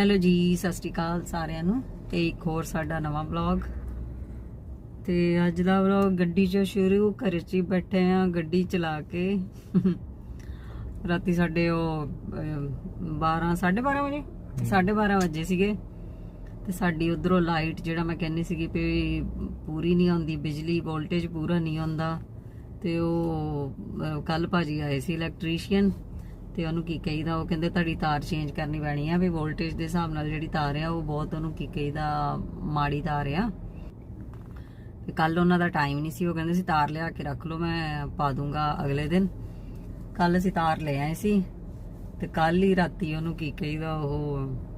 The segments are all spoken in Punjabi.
ਹੈਲੋ ਜੀ ਸਤਿ ਸ਼੍ਰੀ ਅਕਾਲ ਸਾਰਿਆਂ ਨੂੰ ਤੇ ਇੱਕ ਹੋਰ ਸਾਡਾ ਨਵਾਂ ਵਲੌਗ ਤੇ ਅੱਜ ਦਾ ਵਲੌਗ ਗੱਡੀ 'ਚੋਂ ਸ਼ੁਰੂ ਘਰ 'ਚ ਹੀ ਬੈਠੇ ਆ ਗੱਡੀ ਚਲਾ ਕੇ। ਰਾਤੀ ਸਾਡੇ ਉਹ ਅਮ, 12 12:30 ਵਜੇ? 12:30 ਵਜੇ ਸੀਗੇ। ਤੇ ਸਾਡੀ ਉਧਰੋਂ ਲਾਈਟ ਜਿਹੜਾ ਮੈਂ ਕਹਿੰਨੀ ਸੀਗੀ ਵੀ ਪੂਰੀ ਨਹੀਂ ਆਉਂਦੀ ਬਿਜਲੀ ਵੋਲਟੇਜ ਪੂਰਾ ਨਹੀਂ ਆਉਂਦਾ। ਤੇ ਉਹ ਕੱਲ ਭਾਜੀ ਆਏ ਸੀ ਇਲੈਕਟ੍ਰੀਸ਼ੀਅਨ ਤੇ ਉਹਨੂੰ ਕੀ ਕਹੀਦਾ? ਉਹ ਕਹਿੰਦੇ ਤੁਹਾਡੀ ਤਾਰ ਚੇਂਜ ਕਰਨੀ ਪੈਣੀ ਆ, ਵੀ ਵੋਲਟੇਜ ਦੇ ਹਿਸਾਬ ਨਾਲ ਜਿਹੜੀ ਤਾਰ ਆ, ਉਹ ਬਹੁਤ ਉਹਨੂੰ ਕੀ ਕਹੀਦਾ, ਮਾੜੀ ਤਾਰ ਆ। ਤੇ ਕੱਲ ਉਹਨਾਂ ਦਾ ਟਾਈਮ ਨਹੀਂ ਸੀ, ਉਹ ਕਹਿੰਦੇ ਸੀ ਤਾਰ ਲਿਆ ਕੇ ਰੱਖ ਲਓ, ਮੈਂ ਪਾ ਦੂੰਗਾ ਅਗਲੇ ਦਿਨ। ਕੱਲ ਅਸੀਂ ਤਾਰ ਲੈ ਆਏ ਸੀ, ਤੇ ਕੱਲ ਹੀ ਰਾਤੀ ਉਹਨੂੰ ਕੀ ਕਹੀਦਾ, ਉਹ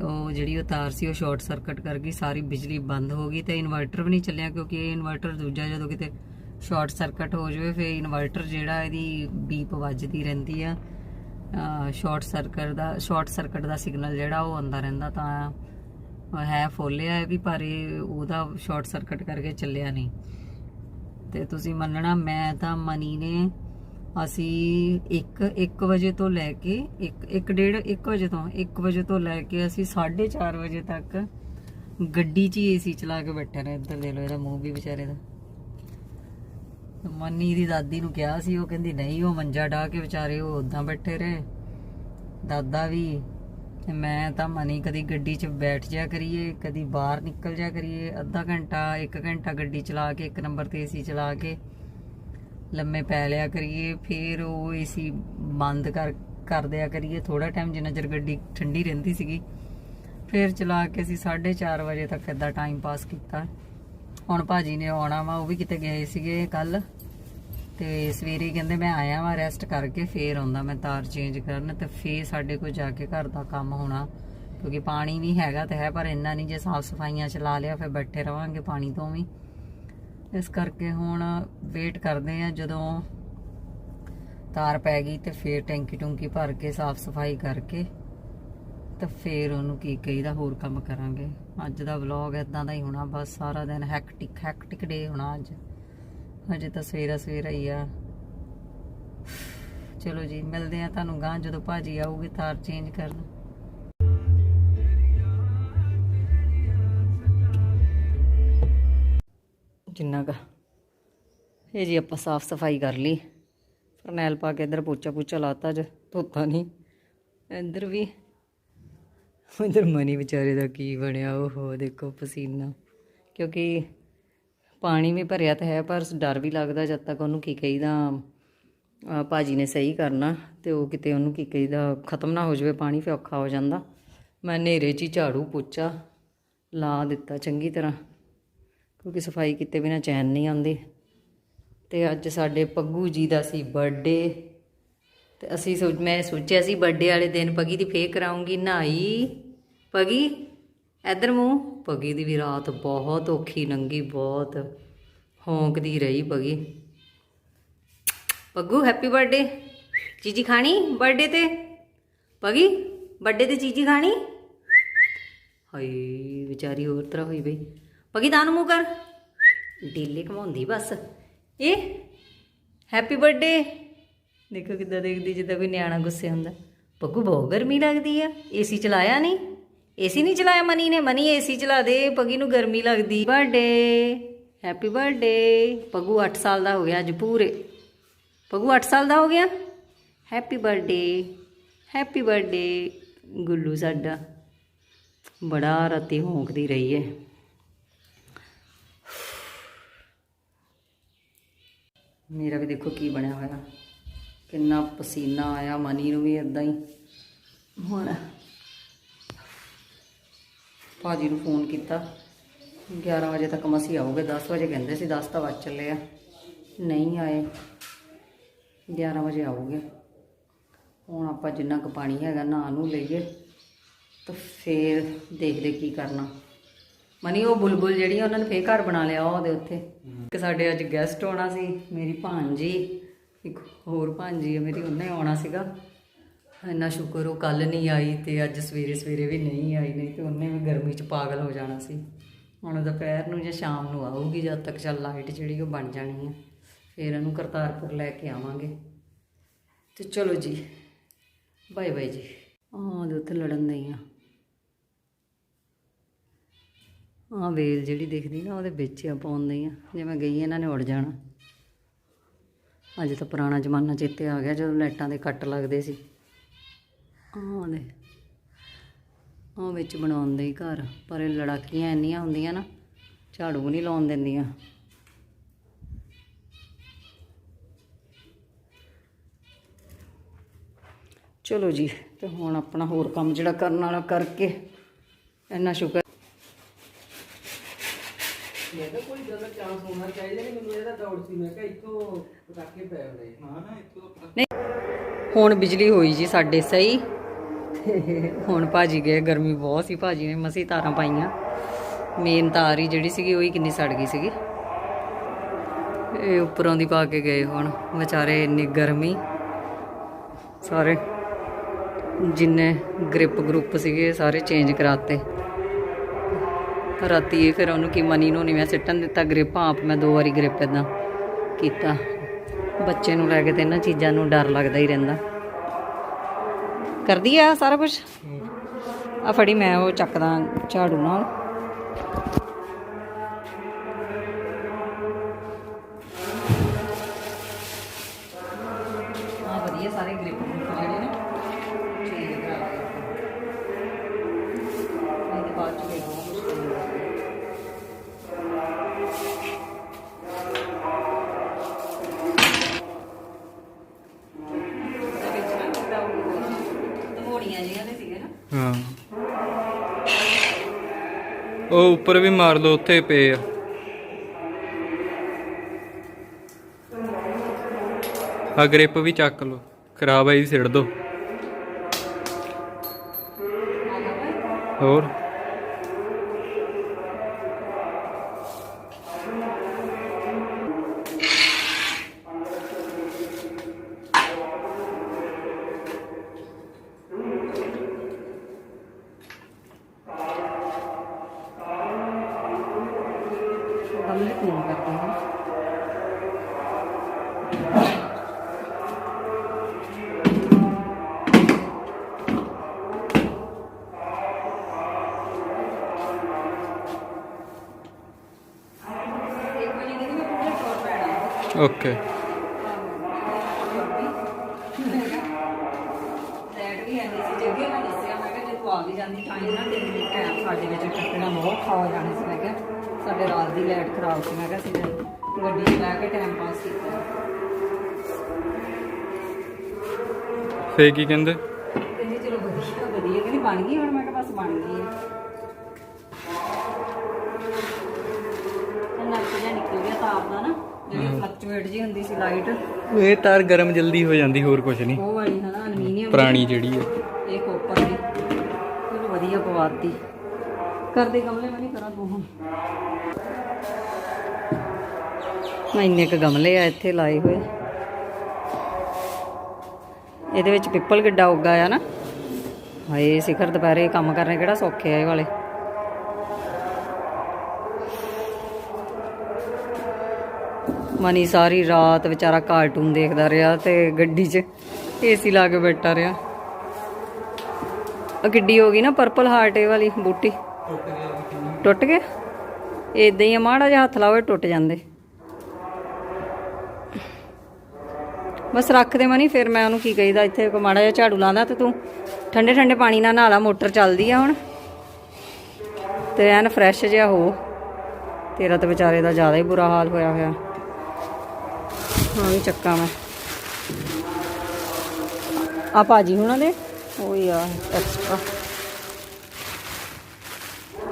ਉਹ ਜਿਹੜੀ ਉਹ ਤਾਰ ਸੀ, ਉਹ ਸ਼ਾਰਟ ਸਰਕਟ ਕਰ ਗਈ, ਸਾਰੀ ਬਿਜਲੀ ਬੰਦ ਹੋ ਗਈ ਤੇ ਇਨਵਰਟਰ ਵੀ ਨਹੀਂ ਚੱਲਿਆ, ਕਿਉਂਕਿ ਇਹ ਇਨਵਰਟਰ ਦੂਜਾ ਜਦੋਂ ਕਿਤੇ ਸ਼ਾਰਟ ਸਰਕਟ ਹੋ ਜਾਵੇ, ਫਿਰ ਇਨਵਰਟਰ ਜਿਹੜਾ ਇਹਦੀ ਬੀਪ ਵੱਜਦੀ ਰਹਿੰਦੀ ਆ। ਸ਼ਾਰਟ ਸਰਕਟ ਦਾ ਸ਼ਾਰਟ ਸਰਕਟ ਦਾ ਸਿਗਨਲ ਜਿਹੜਾ ਉਹ ਆਉਂਦਾ ਰਹਿੰਦਾ ਤਾਂ ਹੈ ਫੋਲਿਆ ਹੈ ਵੀ ਪਰ ਇਹ ਉਹਦਾ ਸ਼ਾਰਟ ਸਰਕਟ ਕਰਕੇ ਚੱਲਿਆ ਨਹੀਂ। ਤੇ ਤੁਸੀਂ ਮੰਨਣਾ, ਮੈਂ ਤਾਂ ਮਨੀ ਨੇ ਅਸੀਂ 1 1 ਵਜੇ ਤੋਂ ਲੈ ਕੇ 1 1 ਡੇਢ 1 ਵਜੇ ਤੋਂ 1 ਵਜੇ ਤੋਂ ਲੈ ਕੇ ਅਸੀਂ 4:30 ਵਜੇ ਤੱਕ ਗੱਡੀ 'ਚ ਹੀ ਏਸੀ ਚਲਾ ਕੇ ਬੈਠੇ ਰਹੇ, ਇੱਧਰ ਦੇ ਲੋ ਇਹਦਾ ਮੂੰਹ ਵੀ ਵਿਚਾਰੇ ਦਾ। ਮੰਨੀ ਦੀ ਦਾਦੀ ਨੂੰ ਕਿਹਾ ਸੀ, ਉਹ ਕਹਿੰਦੀ, ਨਹੀਂ, ਉਹ ਮੰਜਾ ਢਾ ਕੇ ਵਿਚਾਰੇ ਉਹ ਉਦਾਂ ਬੈਠੇ ਰਹੇ। ਦਾਦਾ ਵੀ, ਤੇ ਮੈਂ ਤਾਂ ਮਨੀ ਕਦੀ ਗੱਡੀ 'ਚ ਬੈਠ ਜਾ ਕਰੀਏ, ਕਦੀ ਬਾਹਰ ਨਿਕਲ ਜਾ ਕਰੀਏ, ਅੱਧਾ ਘੰਟਾ 1 ਘੰਟਾ ਗੱਡੀ ਚਲਾ ਕੇ, ਇੱਕ ਨੰਬਰ ਤੇ ਏਸੀ ਚਲਾ ਕੇ ਲੰਮੇ ਪੈ ਲਿਆ ਕਰੀਏ, ਫਿਰ ਉਹ ਏਸੀ ਬੰਦ ਕਰ ਕਰ ਦਿਆ ਕਰੀਏ ਥੋੜਾ ਟਾਈਮ ਜਿੰਨਾ ਚਿਰ ਗੱਡੀ ਠੰਡੀ ਰਹਿੰਦੀ ਸੀਗੀ। ਫਿਰ ਚਲਾ ਕੇ ਅਸੀਂ 4:30 ਵਜੇ ਤੱਕ ਇਦਾਂ ਟਾਈਮ ਪਾਸ ਕੀਤਾ। ਹੁਣ ਭਾਜੀ ਨੇ ਆਉਣਾ ਵਾ, ਉਹ ਵੀ ਕਿਤੇ ਗਏ ਸੀਗੇ ਕੱਲ ਤੇ ਸਵੇਰੇ ਕਹਿੰਦੇ ਮੈਂ ਆਇਆ ਵਾ ਰੈਸਟ ਕਰਕੇ, ਫੇਰ ਆਉਂਦਾ ਮੈਂ ਤਾਰ ਚੇਂਜ ਕਰਨ ਤੇ ਫੇਰ ਸਾਡੇ ਕੋਲ ਜਾ ਕੇ ਘਰ ਦਾ ਕੰਮ ਹੋਣਾ। ਕਿਉਂਕਿ ਪਾਣੀ ਵੀ ਹੈਗਾ ਤੇ ਹੈ, ਪਰ ਇੰਨਾ ਨਹੀਂ ਜੇ ਸਾਫ਼ ਸਫਾਈਆਂ ਚਲਾ ਲਿਆ, ਫਿਰ ਬੈਠੇ ਰਵਾਂਗੇ ਪਾਣੀ ਤੋਂ ਵੀ। ਇਸ ਕਰਕੇ ਹੁਣ ਵੇਟ ਕਰਦੇ ਆ, ਜਦੋਂ ਤਾਰ ਪੈ ਗਈ ਤੇ ਫੇਰ ਟੈਂਕੀ ਟੁੰਕੀ ਭਰ ਕੇ ਸਾਫ਼ ਸਫ਼ਾਈ ਕਰਕੇ ਤਾਂ ਫੇਰ ਉਹਨੂੰ ਕੀ ਕਹੀਦਾ, ਹੋਰ ਕੰਮ ਕਰਾਂਗੇ। ਅੱਜ ਦਾ ਵਲੌਗ ਇਦਾਂ ਦਾ ਹੀ ਹੋਣਾ, ਬਸ ਸਾਰਾ ਦਿਨ ਹੈਕਟਿਕ ਹੈਕਟਿਕ ਡੇ ਹੋਣਾ ਅੱਜ। ਹਜੇ ਤਾਂ ਸਵੇਰਾ ਸਵੇਰਾ ਹੀ ਆ। ਚਲੋ ਜੀ, ਮਿਲਦੇ ਆ ਤੁਹਾਨੂੰ ਗਾਂ ਜਦੋਂ ਭਾਜੀ ਆਊਗੀ ਤਾਰ ਚੇਂਜ ਕਰਨ। ਜਿੰਨਾ ਕਾ ਇਹ ਜੀ ਆਪਾਂ ਸਾਫ਼ ਸਫ਼ਾਈ ਕਰ ਲਈ। ਫਰਨੈਲ ਪਾ ਕੇ ਇੱਧਰ ਪੋਚਾ ਪੋਚਾ ਲਾਤਾ ਜ, ਧੋਤਾ ਨਹੀਂ। ਇੱਧਰ ਵੀ ਉਧਰ ਮਨੀ ਵਿਚਾਰੇ ਦਾ ਕੀ ਬਣਿਆ? ਉਹ ਦੇਖੋ ਪਸੀਨਾ। ਕਿਉਂਕਿ ਪਾਣੀ ਵੀ ਭਰਿਆ ਤਾਂ ਹੈ, ਪਰ ਡਰ ਵੀ ਲੱਗਦਾ ਜਦ ਤੱਕ ਉਹਨੂੰ ਕੀ ਕਹੀਦਾ, ਅਹ ਭਾਜੀ ਨੇ ਸਹੀ ਕਰਨਾ ਤੇ ਉਹ ਕਿਤੇ ਉਹਨੂੰ ਕੀ ਕਹੀਦਾ, ਖਤਮ ਨਾ ਹੋ ਜਾਵੇ, ਪਾਣੀ ਫਿਰ ਔਖਾ ਹੋ ਜਾਂਦਾ। ਮੈਂ ਹਨੇਰੇ 'ਚ ਹੀ ਝਾੜੂ ਪੋਚਾ ਲਾ ਦਿੱਤਾ ਚੰਗੀ ਤਰ੍ਹਾਂ, ਕਿਉਂਕਿ ਸਫ਼ਾਈ ਕੀਤੇ ਬਿਨਾ ਚੈਨ ਨਹੀਂ ਆਉਂਦੀ। ਤੇ ਅੱਜ ਸਾਡੇ ਪੱਗੂ ਜੀ ਦਾ ਸੀ ਬਰਥਡੇ ਤੇ ਅਸੀਂ ਸੋਚ, ਮੈਂ ਸੋਚਿਆ ਸੀ ਬਰਥਡੇ ਵਾਲੇ ਦਿਨ ਪਗੀ ਦੀ ਫੇਰ ਕਰਾਉਂਗੀ ਨਹਾਈ। ਪਗੀ? ਇਧਰ ਮੂੰਹ। ਪਗੀ ਦੀ ਵੀ ਰਾਤ ਬਹੁਤ ਔਖੀ, ਨੰਗੀ ਬਹੁਤ। ਹੌਂਕਦੀ ਰਹੀ ਪਗੀ। ਪੱਗੂ ਹੈਪੀ ਬਰਥਡੇ ਚੀਜੀ ਖਾਣੀ ਬਰਥਡੇ ਤੇ? ਪਗੀ ਬਰਥਡੇ ਤੇ ਚੀਜੀ ਖਾਣੀ? ਹਾਏ, ਵਿਚਾਰੀ ਹੋਰ ਤਰ੍ਹਾਂ ਹੋਈ ਬਈ। ਪਗੀ, ਤਾਂ ਨੂੰ ਮੂੰਹ ਕਰ। ਢੀਲੇ ਘਮਾਉਂਦੀ ਬਸ। ਇਹ? ਹੈਪੀ ਬਰਥਡੇ ਦੇਖੋ ਕਿੱਦਾਂ ਦੇਖਦੀ, ਜਿੱਦਾਂ ਕੋਈ ਨਿਆਣਾ ਗੁੱਸੇ ਹੁੰਦਾ। ਪੱਗੂ ਬਹੁਤ ਗਰਮੀ ਲੱਗਦੀ ਆ। ਏਸੀ ਚਲਾਇਆ ਨਹੀਂ? ਏਸੀ ਨਹੀਂ ਚਲਾਇਆ ਮਨੀ ਨੇ? ਮਨੀ ਏਸੀ ਚਲਾ ਦੇ। ਪੱਗੀ ਨੂੰ ਗਰਮੀ ਲੱਗਦੀ। ਬਰਥਡੇ ਹੈਪੀ ਬਰਥਡੇ ਪੱਗੂ 8 ਸਾਲ ਦਾ ਹੋ ਗਿਆ ਅੱਜ ਪੂਰੇ। ਪੱਗੂ 8 ਸਾਲ ਦਾ ਹੋ ਗਿਆ? Happy birthday happy birthday Gullu ਸਾਡਾ ਬੜਾ ਰਾਤੀ ਹੌਂਕਦੀ ਰਹੀ ਹੈ ਮੇਰਾ ਵੀ ਦੇਖੋ ਕੀ ਬਣਿਆ ਹੋਇਆ। ਕਿੰਨਾ ਪਸੀਨਾ ਆਇਆ ਮਨੀ ਨੂੰ ਵੀ ਇਦਾਂ ਹੀ। ਹੁਣ ਭਾਜੀ ਨੂੰ ਫੋਨ ਕੀਤਾ। 11 ਵਜੇ ਤੱਕ ਮਸੀਂ ਆਉਗੇ 10 ਵਜੇ ਕਹਿੰਦੇ ਸੀ 10 ਤਾਂ ਵੱਜ ਚੱਲੇ ਆ। ਨਹੀਂ ਆਏ। 11 ਵਜੇ ਆਉਗੇ ਹੁਣ ਆਪਾਂ ਜਿੰਨਾ ਕੁ ਪਾਣੀ ਹੈਗਾ ਨਹਾ ਨੂੰ ਲਈਏ ਤਾਂ ਫੇਰ ਦੇਖਦੇ ਕੀ ਕਰਨਾ। ਮਨੀ ਉਹ ਬੁਲਬੁਲ ਜਿਹੜੀ ਆ, ਉਹਨਾਂ ਨੇ ਫੇਰ ਘਰ ਬਣਾ ਲਿਆ ਉਹ ਉਹਦੇ ਉੱਥੇ ਕਿ ਸਾਡੇ ਅੱਜ ਗੈਸਟ ਆਉਣਾ ਸੀ ਮੇਰੀ ਭਾਂਜੀ ਇੱਕ ਹੋਰ ਭਾਂਜੀ ਆ ਮੇਰੀ, ਉਹਨੇ ਆਉਣਾ ਸੀਗਾ। ਇੰਨਾ ਸ਼ੁਕਰ, ਉਹ ਕੱਲ ਨਹੀਂ ਆਈ ਤੇ ਅੱਜ ਸਵੇਰੇ ਸਵੇਰੇ ਵੀ ਨਹੀਂ ਆਈ, ਨਹੀਂ ਤੇ ਉਹਨੇ ਵੀ ਗਰਮੀ 'ਚ ਪਾਗਲ ਹੋ ਜਾਣਾ ਸੀ। ਹੁਣ ਦੁਪਹਿਰ ਨੂੰ ਜਾਂ ਸ਼ਾਮ ਨੂੰ ਆਊਗੀ, ਜਦ ਤੱਕ ਚੱਲ ਲਾਈਟ ਜਿਹੜੀ ਉਹ ਬਣ ਜਾਣੀ ਹੈ ਫਿਰ ਇਹਨੂੰ ਕਰਤਾਰਪੁਰ ਲੈ ਕੇ ਆਵਾਂਗੇ। ਤੇ ਚਲੋ ਜੀ, ਬਾਏ ਬਾਏ ਜੀ। ਆਹ ਦੇ ਉੱਥੇ ਲੜਨ ਨਹੀਂ ਆ। ਆ ਵੇਲ ਜਿਹੜੀ ਦਿਖਦੀ ਨਾ, ਉਹਦੇ ਵਿੱਚ ਆ ਪਾਉਂਦੇ ਆ। ਜੇ ਮੈਂ ਗਈ, ਇਹਨਾਂ ਨੇ ਉੜ ਜਾਣਾ। ਅੱਜ ਤਾਂ ਪੁਰਾਣਾ ਜ਼ਮਾਨਾ ਚੇਤੇ ਆ ਗਿਆ ਜਦੋਂ ਲਾਈਟਾਂ ਦੇ ਕੱਟ ਲੱਗਦੇ ਸੀ। ਆਹ ਦੇ ਉਹ ਵਿੱਚ ਬਣਾਉਂਦੇ ਹੀ ਘਰ, ਪਰ ਇਹ ਲੜਾਕੀਆਂ ਇੰਨੀਆਂ ਹੁੰਦੀਆਂ ਨਾ, ਝਾੜੂ ਨਹੀਂ ਲਾਉਣ ਦਿੰਦੀਆਂ। ਚਲੋ ਜੀ, ਤੇ ਹੁਣ ਆਪਣਾ ਹੋਰ ਕੰਮ ਜਿਹੜਾ ਕਰਨ ਵਾਲਾ ਕਰਕੇ, ਇੰਨਾ ਸ਼ੁਕਰ ਮੈਂ ਕਿਹਾ ਕੋਈ ਜਦੋਂ ਚਾਂਸ ਹੋਣਾ ਚਾਹੀਦਾ ਨਹੀਂ ਮੈਨੂੰ ਇਹਦਾ ਦੌੜ ਸੀ। ਮੈਂ ਕਿਹਾ ਇੱਥੋਂ ਪਟਾਕੇ ਪੈ ਰਹੇ ਹਾਂ ਨਾ ਇੱਥੋਂ ਤਾਂ ਹੁਣ ਬਿਜਲੀ ਹੋਈ ਜੀ ਸਾਡੇ ਸਹੀ। ਤੇ ਹੁਣ ਭਾਜੀ ਗਏ ਗਰਮੀ ਬਹੁਤ ਸੀ ਭਾਜੀ ਨੇ ਮਸੀ ਤਾਰਾਂ ਪਾਈਆਂ। ਮੇਨ ਤਾਰ ਹੀ ਜਿਹੜੀ ਸੀਗੀ ਉਹੀ ਕਿੰਨੀ ਸੜ ਗਈ ਸੀਗੀ। ਇਹ ਉੱਪਰੋਂ ਦੀ ਪਾ ਕੇ ਗਏ ਹੁਣ ਵਿਚਾਰੇ ਇੰਨੀ ਗਰਮੀ। ਸਾਰੇ ਜਿੰਨੇ ਗ੍ਰਿਪ ਗਰੁੱਪ ਸੀਗੇ ਸਾਰੇ ਚੇਂਜ ਕਰਾਤੇ। ਰਾਤੀ ਫਿਰ ਉਹਨੂੰ ਕੀ ਮਨੀ ਨੂੰ ਨਹੀਂ ਮੈਂ ਸਿੱਟਣ ਦਿੱਤਾ, ਗ੍ਰਿਪ ਆਪ ਮੈਂ ਦੋ ਵਾਰੀ ਗ੍ਰਿਪ ਇਦਾਂ ਕੀਤਾ। ਬੱਚੇ ਨੂੰ ਲੈ ਕੇ ਤੇ ਇਹਨਾਂ ਚੀਜ਼ਾਂ ਨੂੰ ਡਰ ਲੱਗਦਾ ਹੀ ਰਹਿੰਦਾ। ਕਰਦੀ ਆ ਸਾਰਾ ਕੁਝ ਆ ਫੜੀ ਮੈਂ ਉਹ ਚੱਕਦਾ ਝਾੜੂ ਨਾਲ। ਆ ਵਧੀਆ ਸਾਰੇ ਗ੍ਰਿਪ ਗਰੁੱਪ ਜਿਹੜੇ ਨੇ। ਚੇਂਜ ਕਰਾ ਇਹਦੇ ਬਾਅਦ ਚ ਉਹ ਉੱਪਰ ਵੀ ਮਾਰ ਲਓ, ਉੱਥੇ ਪਏ ਆ। ਆ ਗ੍ਰਿਪ ਵੀ ਚੱਕ ਲਓ, ਖਰਾਬ ਹੈ ਜੀ ਸਿੜ ਦੋ। ਹੋਰ? ਓਕੇ ਲੈਟ ਵੀ ਐਨੀ ਸੀ ਜੱਗੇ ਮੈਂ ਦੱਸਿਆ ਮੈਂ ਕਿਹਾ ਜੇ ਤੂੰ ਆ ਵੀ ਜਾਂਦੀ ਤਾਂ ਇਹਨਾਂ ਦੇ ਲਈ ਟਾਈਮ ਸਾਡੇ ਵਿੱਚ ਕੱਟਣਾ ਬਹੁਤ ਔਖਾ ਹੋ ਜਾਣਾ ਸੀ ਮੈਂ ਕਿਹਾ ਸਾਡੇ ਰਾਤ ਦੀ ਲਾਈਟ ਖਰਾਬ ਸੀ ਮੈਂ ਕਿਹਾ ਅਸੀਂ ਫਿਰ ਗੱਡੀ 'ਚ ਬਹਿ ਕੇ ਟਾਈਮ ਪਾਸ ਕੀਤਾ ਫੇ ਕੀ ਕਹਿੰਦੇ? ਕਹਿੰਦੀ ਚਲੋ ਵਧੀਆ ਵਧੀਆ ਕਹਿੰਦੀ ਬਣ ਗਈ ਹੁਣ ਮੈਂ ਕਿਹਾ ਬਸ ਬਣ ਗਈ ਹੈ ਤੇ ਨੱਕ ਜਿਹਾ ਨਿਕਲ ਗਿਆ ਤਾਪ ਦਾ ਨਾ। ਫਲਕਚੁਏਟ ਜੀ ਹੁੰਦੀ ਸੀ ਲਾਈਟ ਇਹ ਤਾਰ ਗਰਮ ਜਲਦੀ ਹੋ ਜਾਂਦੀ ਹੋਰ ਕੁਝ ਨਹੀਂ। ਉਹ ਵਾਲੀ ਹਨਾ ਅਲਮੀਨੀਅਮ ਪੁਰਾਣੀ ਜਿਹੜੀ ਹੈ। ਇਹ ਕੋਪਰ ਦੀ। ਚਲੋ ਵਧੀਆ ਪਵਾਤੀ। ਕਰਦੇ ਗਮਲੇ ਮੈਂ ਨਹੀਂ ਕਰਾਂ ਤੂੰ ਹੁਣ। ਮੈਂ ਇੰਨੇ ਕ ਗਮਲੇ ਆ ਇੱਥੇ ਲਾਏ ਹੋਏ। ਇਹਦੇ ਵਿੱਚ ਪਿੱਪਲ ਕਿੱਡਾ ਉੱਗਾ ਆ ਨਾ। ਹਾਏ ਸਿਖਰ ਦੁਪਹਿਰੇ ਕੰਮ ਕਰਨੇ ਕਿਹੜਾ ਸੌਖੇ ਆ ਇਹ ਵਾਲੇ। ਮਨੀ ਸਾਰੀ ਰਾਤ ਵਿਚਾਰਾ ਕਾਰਟੂਨ ਦੇਖਦਾ ਰਿਹਾ ਤੇ ਗੱਡੀ 'ਚ ਏਸੀ ਲਾ ਕੇ ਬੈਠਾ ਰਿਹਾ। ਆ ਕਿੱਡੀ ਹੋ ਗਈ ਨਾ ਪਰਪਲ ਹਾਰਟ ਇਹ ਵਾਲੀ ਬੂਟੀ। ਟੁੱਟ ਗਿਆ? ਇਦਾਂ ਹੀ ਮਾੜਾ ਜਿਹਾ ਹੱਥ ਲਾਵੇ ਟੁੱਟ ਜਾਂਦੇ। ਬਸ ਰੱਖ ਦੇ ਮਨੀ, ਫਿਰ ਮੈਂ ਉਹਨੂੰ ਕੀ ਕਹੀਦਾ, ਇੱਥੇ ਕੋ ਮਾੜਾ ਜਿਹਾ ਝਾੜੂ ਲਾਉਂਦਾ ਤੇ ਤੂੰ ਠੰਡੇ ਠੰਡੇ ਪਾਣੀ ਨਾਲ ਨਹਾ ਮੋਟਰ ਚੱਲਦੀ ਆ ਹੁਣ। ਤੇ ਐਨ ਫਰੈਸ਼ ਜਿਹਾ ਹੋ। ਤੇਰਾ ਤਾਂ ਵਿਚਾਰੇ ਦਾ ਜ਼ਿਆਦਾ ਹੀ ਬੁਰਾ ਹਾਲ ਹੋਇਆ ਹੋਇਆ। ਹਾਂ, ਵੀ ਚੱਕਾ ਮੈਂ। ਆ ਭਾਜੀ ਹੁਣਾਂ ਦੇ? ਉਹ ਹੀ ਆ ਐਕਸਟਰਾ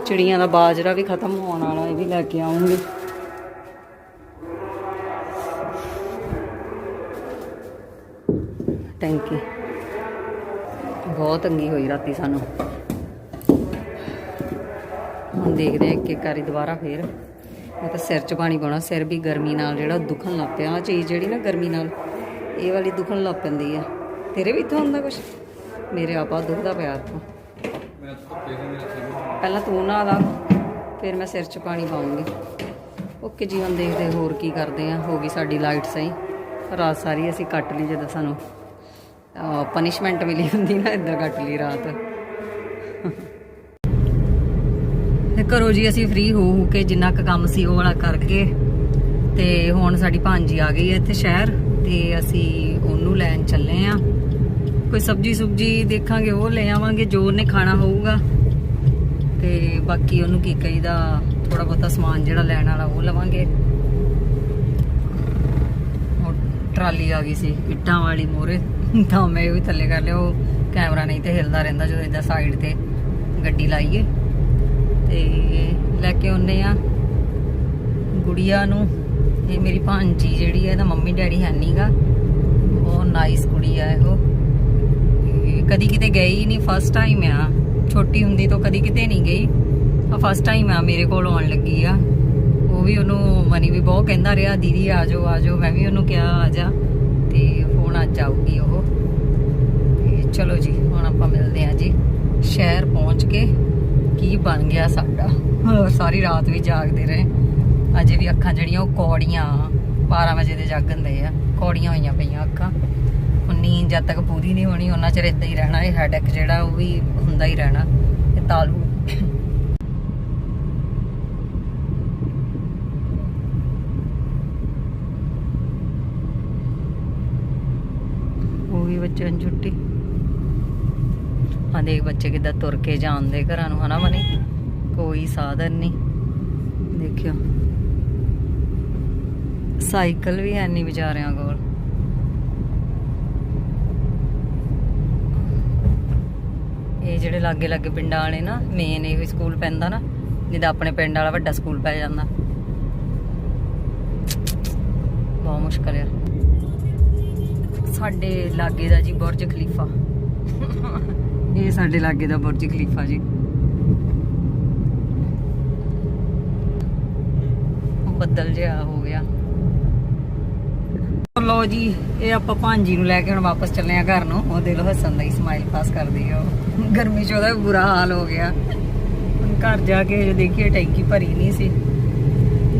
ਚਿੜੀਆਂ ਦਾ ਬਾਜਰਾ ਵੀ ਖਤਮ ਹੋਣ ਵਾਲਾ, ਇਹ ਵੀ ਲੈ ਕੇ ਆਉਂਗੀ। ਟੈਂਕੀ ਬਹੁਤ ਤੰਗੀ ਹੋਈ ਰਾਤੀ ਸਾਨੂੰ। ਹੁਣ ਦੇਖਦੇ ਹਾਂ ਇੱਕ ਇੱਕ ਵਾਰੀ ਦੁਬਾਰਾ ਫੇਰ। ਮੈਂ ਤਾਂ ਸਿਰ 'ਚ ਪਾਣੀ ਪਾਉਣਾ ਸਿਰ ਵੀ ਗਰਮੀ ਨਾਲ ਜਿਹੜਾ ਦੁਖਣ ਲੱਗ ਪਿਆ ਆ ਚੀਜ਼ ਜਿਹੜੀ ਨਾ ਗਰਮੀ ਨਾਲ ਇਹ ਵਾਲੀ ਦੁਖਣ ਲੱਗ ਪੈਂਦੀ ਆ। ਤੇਰੇ ਵੀ ਇੱਥੋਂ ਹੁੰਦਾ ਕੁਛ? ਮੇਰੇ ਆਪਾ ਦੁਖਦਾ ਪਿਆ ਇੱਥੋਂ। ਦੇ ਪਹਿਲਾਂ ਤੂੰ ਨਹਾ ਲਾ ਫਿਰ ਮੈਂ ਸਿਰ 'ਚ ਪਾਣੀ ਪਾਉਂਗੀ ਓਕੇ ਜੀ ਹੁਣ ਦੇਖਦੇ ਹੋਰ ਕੀ ਕਰਦੇ ਆ। ਹੋ ਗਈ ਸਾਡੀ ਲਾਈਟ ਸਹੀ। ਰਾਤ ਸਾਰੀ ਅਸੀਂ ਕੱਟ ਲਈ ਜਦੋਂ ਸਾਨੂੰ ਪਨਿਸ਼ਮੈਂਟ ਮਿਲੀ ਹੁੰਦੀ ਨਾ ਇਦਾਂ ਕੱਟ ਲਈ ਰਾਤ। ਕਰੋ ਜੀ ਅਸੀਂ ਫ੍ਰੀ ਹੋ ਹੋ ਕੇ ਜਿੰਨਾ ਕੁ ਕੰਮ ਸੀ ਉਹ ਵਾਲਾ ਕਰਕੇ ਤੇ ਹੁਣ ਸਾਡੀ ਭਾਂਜੀ ਆ ਗਈ ਹੈ ਇੱਥੇ ਸ਼ਹਿਰ ਤੇ ਅਸੀਂ ਉਹਨੂੰ ਲੈਣ ਚੱਲੇ ਆ ਕੋਈ ਸਬਜੀ ਸੁਬਜੀ ਦੇਖਾਂਗੇ, ਉਹ ਲੈ ਆਵਾਂਗੇ, ਜੋ ਉਹਨੇ ਖਾਣਾ ਹੋਊਗਾ। ਤੇ ਬਾਕੀ ਉਹਨੂੰ ਕੀ ਕਹੀਦਾ ਥੋੜਾ ਬਹੁਤਾ ਸਮਾਨ ਜਿਹੜਾ ਲੈਣ ਵਾਲਾ ਉਹ ਲਵਾਂਗੇ। ਉਹ ਟਰਾਲੀ ਆ ਗਈ ਸੀ, ਇੱਟਾਂ ਵਾਲੀ ਮੋਰੇ ਤਾਂ ਮੈਂ ਇਹ ਵੀ ਥੱਲੇ ਕਰ ਲਿਆ, ਉਹ ਕੈਮਰਾ ਨਹੀਂ ਤੇ ਹਿਲਦਾ ਰਹਿੰਦਾ ਜਦੋਂ ਇਦਾਂ ਸਾਈਡ ਤੇ ਗੱਡੀ ਲਾਈਏ। ਤੇ ਲੈ ਕੇ ਆਉਨੇ ਆ ਗੁੜੀਆ ਨੂੰ। ਇਹ ਮੇਰੀ ਭਾਂਜੀ ਜਿਹੜੀ ਹੈ ਇਹਦਾ ਮੰਮੀ ਡੈਡੀ ਹੈ ਨਹੀਂਗਾ ਬਹੁਤ ਨਾਈਸ ਕੁੜੀ ਆ ਇਹੋ। ਕਦੀ ਕਿਤੇ ਗਈ ਹੀ ਨਹੀਂ ਫਸਟ ਟਾਈਮ ਆ। ਛੋਟੀ ਹੁੰਦੀ ਤੋਂ ਕਦੀ ਕਿਤੇ ਨਹੀਂ ਗਈ। ਆ ਫਸਟ ਟਾਈਮ ਆ ਮੇਰੇ ਕੋਲ ਆਉਣ ਲੱਗੀ ਆ। ਉਹ ਵੀ ਉਹਨੂੰ ਮਨੀ ਵੀ ਬਹੁਤ ਕਹਿੰਦਾ ਰਿਹਾ, ਦੀਦੀ ਆ ਜਾਓ ਆ ਜਾਓ। ਮੈਂ ਵੀ ਉਹਨੂੰ ਕਿਹਾ, ਆ ਜਾ। ਤੇ ਹੁਣ ਅੱਜ ਆਊਗੀ ਉਹ। ਤੇ ਚਲੋ ਜੀ, ਹੁਣ ਆਪਾਂ ਮਿਲਦੇ ਆ ਜੀ। ਸ਼ਹਿਰ ਪਹੁੰਚ ਕੇ ਕੀ ਬਣ ਗਿਆ ਸਾਡਾ? ਹੋਰ ਸਾਰੀ ਰਾਤ ਵੀ ਜਾਗਦੇ ਰਹੇ। ਅਜੇ ਵੀ ਅੱਖਾਂ ਜਿਹੜੀਆਂ ਉਹ ਕੌੜੀਆਂ 12 ਵਜੇ ਦੇ ਜਾਗਣ ਦੇ ਆ। ਕੌੜੀਆਂ ਹੋਈਆਂ ਪਈਆਂ ਅੱਖਾਂ। ਹੁਣ ਨੀਂਦ ਜਦ ਤੱਕ ਪੂਰੀ ਨਹੀਂ ਹੋਣੀ, ਉਹਨਾਂ ਚਿਰ ਇਦਾਂ ਹੀ ਰਹਿਣਾ, ਇਹ ਹੈਡਕ ਜਿਹੜਾ ਉਹ ਵੀ ਹੁੰਦਾ ਹੀ ਰਹਿਣਾ। ਇਹ ਤਾਲੂ। ਉਹ ਵੀ ਬੱਚਿਆਂ ਨੂੰ ਛੁੱਟੀ। ਆ ਦੇਖ ਬੱਚੇ ਕਿੱਦਾਂ ਤੁਰ ਕੇ ਜਾਂਦੇ ਘਰਾਂ ਨੂੰ, ਹਨਾ ਮਨੀ? ਕੋਈ ਸਾਧਨ ਨਹੀਂ। ਦੇਖਿਓ। ਸਾਈਕਲ ਵੀ ਹੈ ਨਹੀਂ ਵਿਚਾਰਿਆਂ ਕੋਲ। ਇਹ ਜਿਹੜੇ ਲਾਗੇ ਲਾਗੇ ਪਿੰਡਾਂ ਵਾਲੇ ਨਾ ਮੇਨ ਇਹ ਸਕੂਲ ਪੈਂਦਾ ਨਾ, ਜਿੱਦਾਂ ਆਪਣੇ ਪਿੰਡ ਵਾਲਾ ਵੱਡਾ ਸਕੂਲ ਪੈ ਜਾਂਦਾ। ਬਹੁਤ ਮੁਸ਼ਕਲ ਆ। ਸਾਡੇ ਲਾਗੇ ਦਾ ਜੀ ਬੁਰਜ ਖਲੀਫਾ। ਇਹ ਸਾਡੇ ਲਾਗੇ ਦਾ ਬੁਰਜ ਖਲੀਫਾ ਜੀ। ਬੱਦਲ ਜਿਹਾ ਹੋ ਗਿਆ। ਲੋ ਜੀ, ਇਹ ਆਪਾਂ ਭਾਂਜੀ ਨੂੰ ਲੈ ਕੇ ਹੁਣ ਵਾਪਸ ਚੱਲੇ ਆ ਘਰ ਨੂੰ। ਉਹ ਦਿਲ ਹੱਸਣ ਦਾ ਹੀ ਸਮਾਈਲ ਪਾਸ ਕਰਦੀ ਆ ਉਹ। ਗਰਮੀ ਚ ਉਹਦਾ ਵੀ ਬੁਰਾ ਹਾਲ ਹੋ ਗਿਆ। ਹੁਣ ਘਰ ਜਾ ਕੇ ਜੇ ਦੇਖੀਏ, ਟੈਂਕੀ ਭਰੀ ਨਹੀਂ ਸੀ।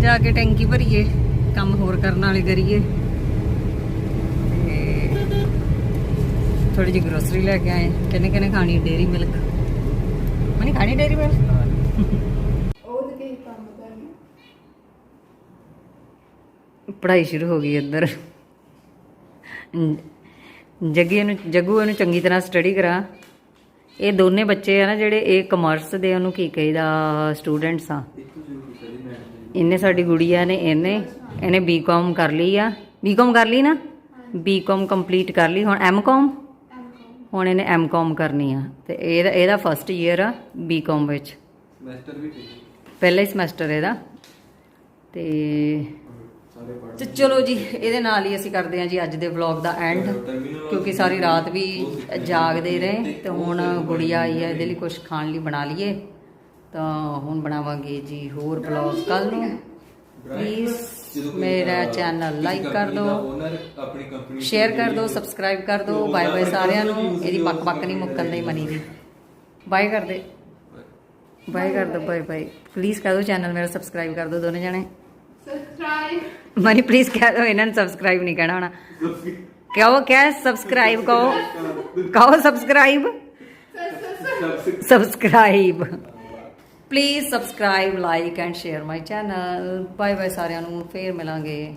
ਜਾ ਕੇ ਟੈਂਕੀ ਭਰੀਏ, ਕੰਮ ਹੋਰ ਕਰਨ ਵਾਲੇ ਕਰੀਏ। ਥੋੜੀ ਜਿਹੀ ਗਰੋਸਰੀ ਲੈ ਕੇ ਆਏ। ਕਿੰਨੇ ਕਿੰਨੇ ਖਾਣੀ ਡੇਰੀ ਮਿਲਕ ਮਨੀ ਖਾਣੀ ਡੇਰੀ ਮਿਲਕ ਉਹਦੇ ਕੇ ਕੰਮ ਕਰਨਾ ਪੜ੍ਹਾਈ ਸ਼ੁਰੂ ਹੋ ਗਈ ਇੱਧਰ ਜੱਗੀ ਨੂੰ ਜੱਗੂ ਇਹਨੂੰ ਚੰਗੀ ਤਰ੍ਹਾਂ ਸਟੱਡੀ ਕਰਾ। ਇਹ ਦੋਨੇ ਬੱਚੇ ਆ ਨਾ ਜਿਹੜੇ ਇਹ ਕਮਰਸ ਦੇ ਉਹਨੂੰ ਕੀ ਕਹੀਦਾ ਸਟੂਡੈਂਟਸ ਆ। ਇਹਨੇ ਸਾਡੀ ਗੁੜੀਆ ਨੇ ਇਹਨੇ ਇਹਨੇ ਬੀਕਾਮ ਕਰ ਲਈ ਆ। ਬੀਕਾਮ ਕਰ ਲਈ ਨਾ? ਬੀਕਾਮ ਕੰਪਲੀਟ ਕਰ ਲਈ। ਹੁਣ ਐਮਕਾਮ ਹੁਣ ਇਹਨੇ ਐਮਕਾਮ ਕਰਨੀ ਆ। ਤੇ ਇਹਦਾ ਇਹਦਾ ਫਸਟ ਈਅਰ ਆ ਬੀਕਾਮ ਵਿੱਚ। ਸਮੈਸਟਰ ਵੀ ਪਹਿਲਾ ਹੀ। ਸਮੈਸਟਰ ਇਹਦਾ। ਤੇ ਤੇ ਚਲੋ ਜੀ ਇਹਦੇ ਨਾਲ ਹੀ ਅਸੀਂ ਕਰਦੇ ਹਾਂ ਜੀ ਅੱਜ ਦੇ ਵਲੌਗ ਦਾ ਐਂਡ ਕਿਉਂਕਿ ਸਾਰੀ ਰਾਤ ਵੀ ਜਾਗਦੇ ਰਹੇ ਤੇ ਹੁਣ ਗੁੜੀਆ ਆਈ ਹੈ ਇਹਦੇ ਲਈ ਕੁਝ ਖਾਣ ਲਈ ਬਣਾ ਲਈਏ। ਤਾਂ ਹੁਣ ਬਣਾਵਾਂਗੇ ਜੀ ਹੋਰ ਵਲੌਗ ਕੱਲ ਨੂੰ। ਪਲੀਜ਼ ਮੇਰਾ ਚੈਨਲ ਲਾਈਕ ਕਰ ਦਿਓ। ਸ਼ੇਅਰ ਕਰ ਦਿਓ ਸਬਸਕ੍ਰਾਈਬ ਕਰ ਦਿਓ ਬਾਏ ਬਾਏ ਸਾਰਿਆਂ ਨੂੰ। ਇਹਦੀ ਬੱਕ ਬੱਕ ਨਹੀਂ ਮੁੱਕਣ ਦੀ ਮਨੀ ਦੀ ਬਾਏ ਕਰ ਦੇ। ਬਾਏ ਕਰ ਦਿਓ ਬਾਏ ਬਾਏ ਪਲੀਜ਼ ਕਰ ਦਿਓ ਚੈਨਲ ਮੇਰਾ ਸਬਸਕ੍ਰਾਈਬ ਕਰ ਦਿਓ ਦੋਨੇ ਜਣੇ। ਸਬਸਕ੍ਰਾਈਬ ਮਨੀ ਪਲੀਜ਼ ਕਹਿ ਦਿਓ ਇਹਨਾਂ ਨੂੰ ਸਬਸਕ੍ਰਾਈਬ ਨਹੀਂ ਕਹਿਣਾ ਹੋਣਾ। ਕਹੋ ਕਿਆ ਸਬਸਕ੍ਰਾਈਬ ਕਹੋ। ਕਹੋ subscribe subscribe please subscribe like and share my channel bye bye ਸਾਰਿਆਂ ਨੂੰ। ਫੇਰ ਮਿਲਾਂਗੇ।